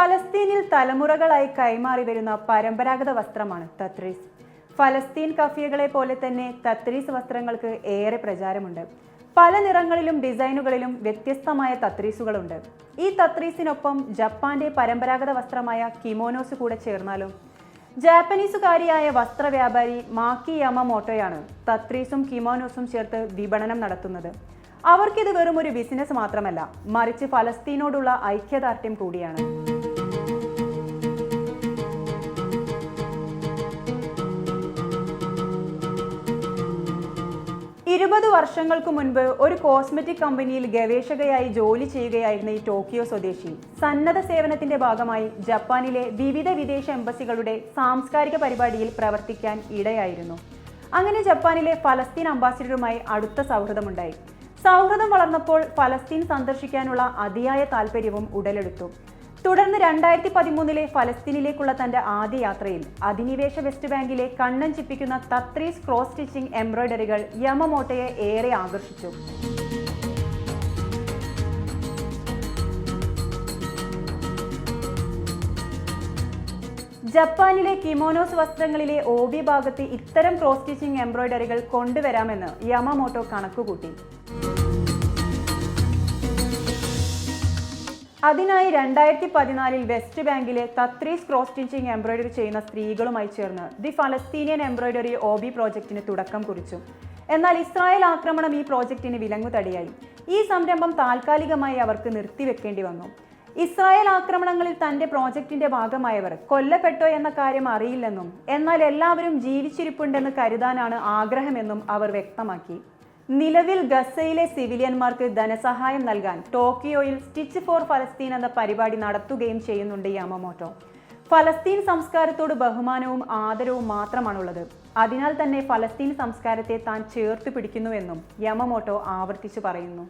ഫലസ്തീനിൽ തലമുറകളായി കൈമാറി വരുന്ന പരമ്പരാഗത വസ്ത്രമാണ് തത്രീസ്. ഫലസ്തീൻ കഫിയകളെ പോലെ തന്നെ തത്രീസ് വസ്ത്രങ്ങൾക്ക് ഏറെ പ്രചാരമുണ്ട്. പല നിറങ്ങളിലും ഡിസൈനുകളിലും വ്യത്യസ്തമായ തത്രീസുകളുണ്ട്. ഈ തത്രീസിനൊപ്പം ജപ്പാന്റെ പരമ്പരാഗത വസ്ത്രമായ കിമോനോസ് കൂടെ ചേർന്നാലും ജാപ്പനീസുകാരിയായ വസ്ത്രവ്യാപാരി മാക്കി യമമോട്ടോയാണ് തത്രീസും കിമോനോസും ചേർത്ത് വിപണനം നടത്തുന്നത്. അവർക്കിത് വെറും ഒരു ബിസിനസ് മാത്രമല്ല മറിച്ച് ഫലസ്തീനോടുള്ള ഐക്യദാർഢ്യം കൂടിയാണ്. ഇരുപത് വർഷങ്ങൾക്ക് മുൻപ് ഒരു കോസ്മെറ്റിക് കമ്പനിയിൽ ഗവേഷകയായി ജോലി ചെയ്യുകയായിരുന്ന ഈ ടോക്കിയോ സ്വദേശി സന്നദ്ധ സേവനത്തിന്റെ ഭാഗമായി ജപ്പാനിലെ വിവിധ വിദേശ എംബസികളുടെ സാംസ്കാരിക പരിപാടിയിൽ പ്രവർത്തിക്കാൻ ഇടയായിരുന്നു. അങ്ങനെ ജപ്പാനിലെ ഫലസ്തീൻ അംബാസിഡറുമായി അടുത്ത സൗഹൃദമുണ്ടായി. സൗഹൃദം വളർന്നപ്പോൾ ഫലസ്തീൻ സന്ദർശിക്കാനുള്ള അതിയായ താല്പര്യവും ഉടലെടുത്തു. തുടർന്ന് രണ്ടായിരത്തി പതിമൂന്നിലെ ഫലസ്തീനിലേക്കുള്ള തന്റെ ആദ്യ യാത്രയിൽ അധിനിവേശ വെസ്റ്റ് ബാങ്കിലെ കണ്ണൻ ചിപ്പിക്കുന്ന തത്രീസ് ക്രോസ് സ്റ്റിച്ചിങ് എംബ്രോയ്ഡറികൾ യമമോട്ടയെ ഏറെ ആകർഷിച്ചു. ജപ്പാനിലെ കിമോനോസ് വസ്ത്രങ്ങളിലെ ഓബി ഭാഗത്ത് ഇത്തരം ക്രോസ് സ്റ്റിച്ചിങ് എംബ്രോയ്ഡറികൾ കൊണ്ടുവരാമെന്ന് യമമോട്ടോ കണക്കുകൂട്ടി. അതിനായി രണ്ടായിരത്തി പതിനാലിൽ വെസ്റ്റ് ബാങ്കിലെ തത്രീസ് ക്രോസ് സ്റ്റിച്ചിങ് എംബ്രോയിഡറി ചെയ്യുന്ന സ്ത്രീകളുമായി ചേർന്ന് ദി ഫലസ്തീനിയൻ എംബ്രോയിഡറി ബി പ്രോജക്റ്റിന് തുടക്കം കുറിച്ചു. എന്നാൽ ഇസ്രായേൽ ആക്രമണം ഈ പ്രോജക്റ്റിന് വിലങ്ങുതടിയായി. ഈ സംരംഭം താൽക്കാലികമായി അവർക്ക് നിർത്തിവെക്കേണ്ടി വന്നു. ഇസ്രായേൽ ആക്രമണങ്ങളിൽ തന്റെ പ്രോജക്റ്റിന്റെ ഭാഗമായവർ കൊല്ലപ്പെട്ടോ എന്ന കാര്യം അറിയില്ലെന്നും എന്നാൽ എല്ലാവരും ജീവിച്ചിരിപ്പുണ്ടെന്ന് കരുതാനാണ് ആഗ്രഹമെന്നും അവർ വ്യക്തമാക്കി. നിലവിൽ ഗസയിലെ സിവിലിയന്മാർക്ക് ധനസഹായം നൽകാൻ ടോക്കിയോയിൽ സ്റ്റിച്ച് ഫോർ ഫലസ്തീൻ എന്ന പരിപാടി നടത്തുകയും ചെയ്യുന്നുണ്ട് യാമമോട്ടോ. ഫലസ്തീൻ സംസ്കാരത്തോട് ബഹുമാനവും ആദരവും മാത്രമാണുള്ളത്. അതിനാൽ തന്നെ ഫലസ്തീൻ സംസ്കാരത്തെ താൻ ചേർത്ത് പിടിക്കുന്നുവെന്നും യമമോട്ടോ ആവർത്തിച്ചു പറയുന്നു.